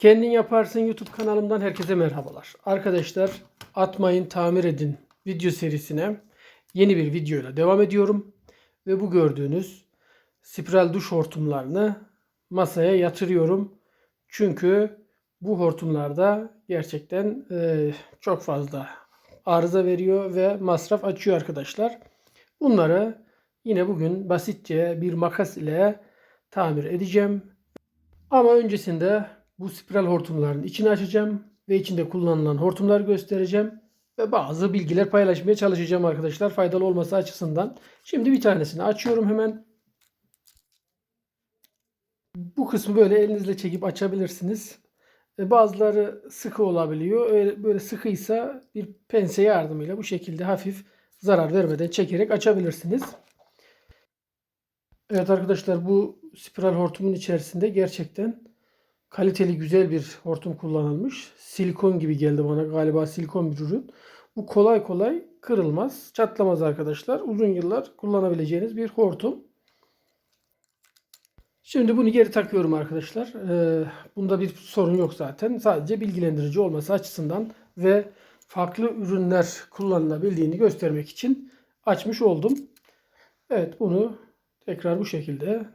Kendin yaparsın YouTube kanalımdan herkese merhabalar. Arkadaşlar atmayın tamir edin video serisine yeni bir videoyla devam ediyorum. Ve bu gördüğünüz spiral duş hortumlarını masaya yatırıyorum. Çünkü bu hortumlarda gerçekten e, çok fazla arıza veriyor ve masraf açıyor arkadaşlar. Bunları yine bugün basitçe bir makas ile tamir edeceğim. Ama öncesinde bu spiral hortumların içini açacağım ve içinde kullanılan hortumları göstereceğim ve bazı bilgiler paylaşmaya çalışacağım arkadaşlar faydalı olması açısından. Şimdi bir tanesini açıyorum hemen. Bu kısmı böyle elinizle çekip açabilirsiniz. E, Bazıları sıkı olabiliyor. Öyle- Böyle sıkıysa bir pense yardımıyla bu şekilde hafif zarar vermeden çekerek açabilirsiniz. Evet arkadaşlar bu spiral hortumun içerisinde gerçekten kaliteli güzel bir hortum kullanılmış. Silikon gibi geldi bana galiba silikon bir ürün. Bu kolay kolay kırılmaz, çatlamaz arkadaşlar. Uzun yıllar kullanabileceğiniz bir hortum. Şimdi bunu geri takıyorum arkadaşlar. Ee, bunda bir sorun yok zaten. Sadece bilgilendirici olması açısından ve farklı ürünler kullanılabildiğini göstermek için açmış oldum. Evet bunu tekrar bu şekilde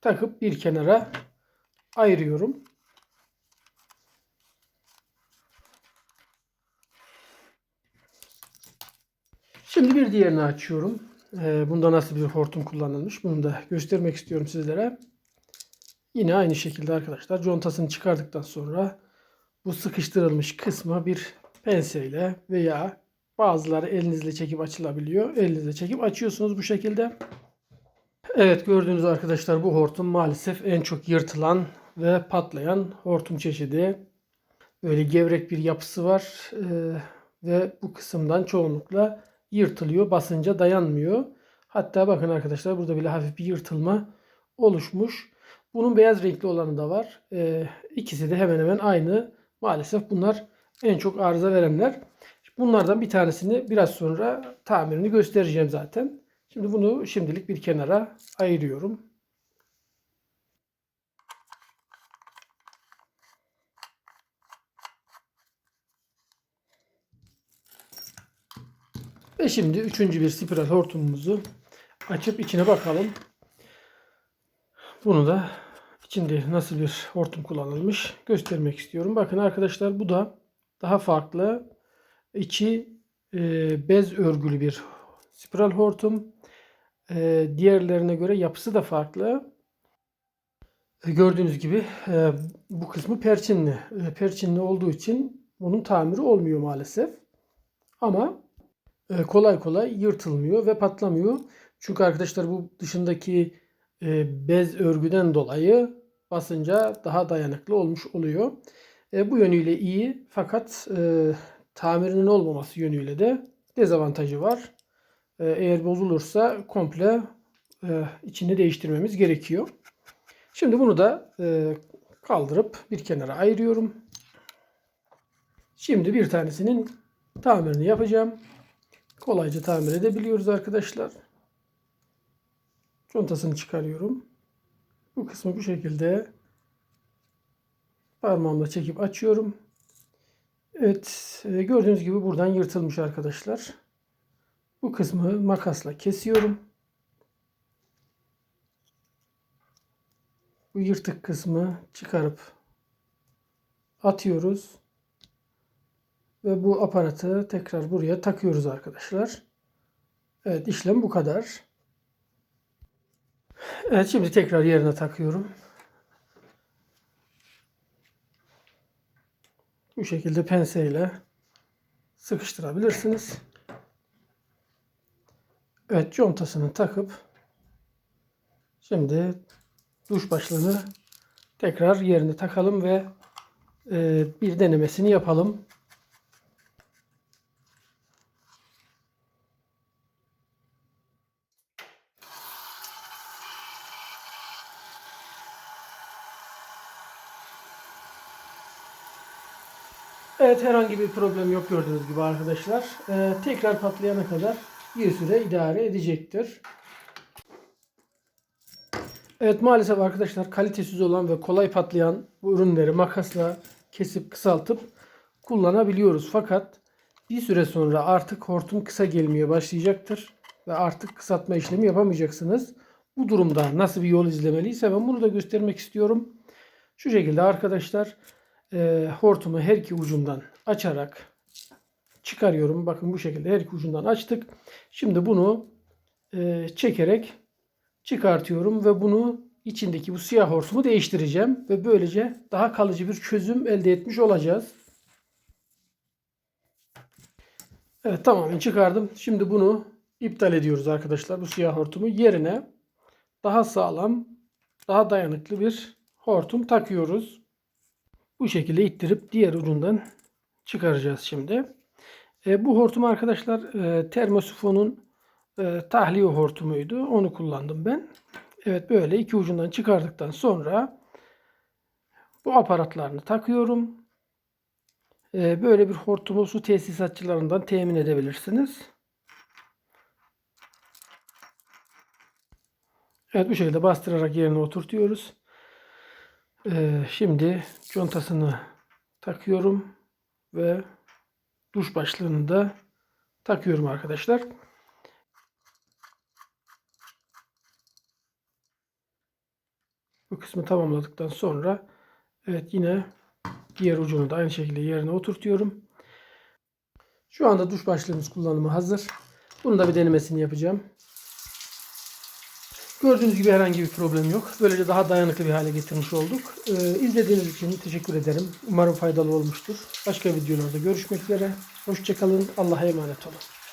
takıp bir kenara ayırıyorum. Şimdi bir diğerini açıyorum. Ee, bunda nasıl bir hortum kullanılmış bunu da göstermek istiyorum sizlere. Yine aynı şekilde arkadaşlar contasını çıkardıktan sonra bu sıkıştırılmış kısmı bir penseyle veya bazıları elinizle çekip açılabiliyor. Elinizle çekip açıyorsunuz bu şekilde. Evet gördüğünüz arkadaşlar bu hortum maalesef en çok yırtılan ve patlayan hortum çeşidi. Böyle gevrek bir yapısı var Ee, ve bu kısımdan çoğunlukla yırtılıyor. Basınca dayanmıyor. Hatta bakın arkadaşlar burada bile hafif bir yırtılma oluşmuş. Bunun beyaz renkli olanı da var. Ee, ikisi de hemen hemen aynı. Maalesef bunlar en çok arıza verenler. Bunlardan bir tanesini biraz sonra tamirini göstereceğim zaten. Şimdi bunu şimdilik bir kenara ayırıyorum. Ve şimdi üçüncü bir spiral hortumumuzu açıp içine bakalım. Bunu da içinde nasıl bir hortum kullanılmış göstermek istiyorum. Bakın arkadaşlar bu da daha farklı. İçi e, bez örgülü bir spiral hortum. E, diğerlerine göre yapısı da farklı. E, gördüğünüz gibi bu kısmı perçinli. Perçinli olduğu için bunun tamiri olmuyor maalesef. Ama kolay kolay yırtılmıyor ve patlamıyor. Çünkü arkadaşlar bu dışındaki e, bez örgüden dolayı basınca daha dayanıklı olmuş oluyor. E, bu yönüyle iyi fakat e, tamirinin olmaması yönüyle de dezavantajı var. Eğer bozulursa komple içini değiştirmemiz gerekiyor. Şimdi bunu da kaldırıp bir kenara ayırıyorum. Şimdi bir tanesinin tamirini yapacağım. Kolayca tamir edebiliyoruz arkadaşlar. Contasını çıkarıyorum. Bu kısmı bu şekilde parmağımla çekip açıyorum. Evet e, gördüğünüz gibi buradan yırtılmış arkadaşlar. Bu kısmı makasla kesiyorum. Bu yırtık kısmı çıkarıp atıyoruz. Ve bu aparatı tekrar buraya takıyoruz arkadaşlar. Evet işlem bu kadar. Evet şimdi tekrar yerine takıyorum. Bu şekilde penseyle sıkıştırabilirsiniz. Evet contasını takıp şimdi duş başlığını tekrar yerine takalım ve e, bir denemesini yapalım. Evet herhangi bir problem yok gördüğünüz gibi arkadaşlar. Ee, tekrar patlayana kadar bir süre idare edecektir. Evet maalesef arkadaşlar kalitesiz olan ve kolay patlayan bu ürünleri makasla kesip kısaltıp kullanabiliyoruz. Fakat bir süre sonra artık hortum kısa gelmeye başlayacaktır ve artık kısaltma işlemi yapamayacaksınız. Bu durumda nasıl bir yol izlemeliyse ben bunu da göstermek istiyorum. Şu şekilde arkadaşlar e, hortumu her iki ucundan açarak çıkarıyorum. Bakın bu şekilde her iki ucundan açtık. Şimdi bunu e, çekerek çıkartıyorum ve bunu içindeki bu siyah hortumu değiştireceğim ve böylece daha kalıcı bir çözüm elde etmiş olacağız. Evet tamamen çıkardım. Şimdi bunu iptal ediyoruz arkadaşlar. Bu siyah hortumu yerine daha sağlam, daha dayanıklı bir hortum takıyoruz. Bu şekilde ittirip diğer ucundan çıkaracağız şimdi. E, bu hortum arkadaşlar e, termosifonun e, tahliye hortumuydu. Onu kullandım ben. Evet böyle iki ucundan çıkardıktan sonra bu aparatlarını takıyorum. E, böyle bir hortumu su tesisatçılarından temin edebilirsiniz. Evet bu şekilde bastırarak yerine oturtuyoruz. E, şimdi contasını takıyorum ve duş başlığını da takıyorum arkadaşlar. Bu kısmı tamamladıktan sonra evet yine diğer ucunu da aynı şekilde yerine oturtuyorum. Şu anda duş başlığımız kullanıma hazır. Bunu da bir denemesini yapacağım. Gördüğünüz gibi herhangi bir problem yok. Böylece daha dayanıklı bir hale getirmiş olduk. Ee, izlediğiniz için teşekkür ederim. Umarım faydalı olmuştur. Başka videolarda görüşmek üzere. Hoşçakalın. Allah'a emanet olun.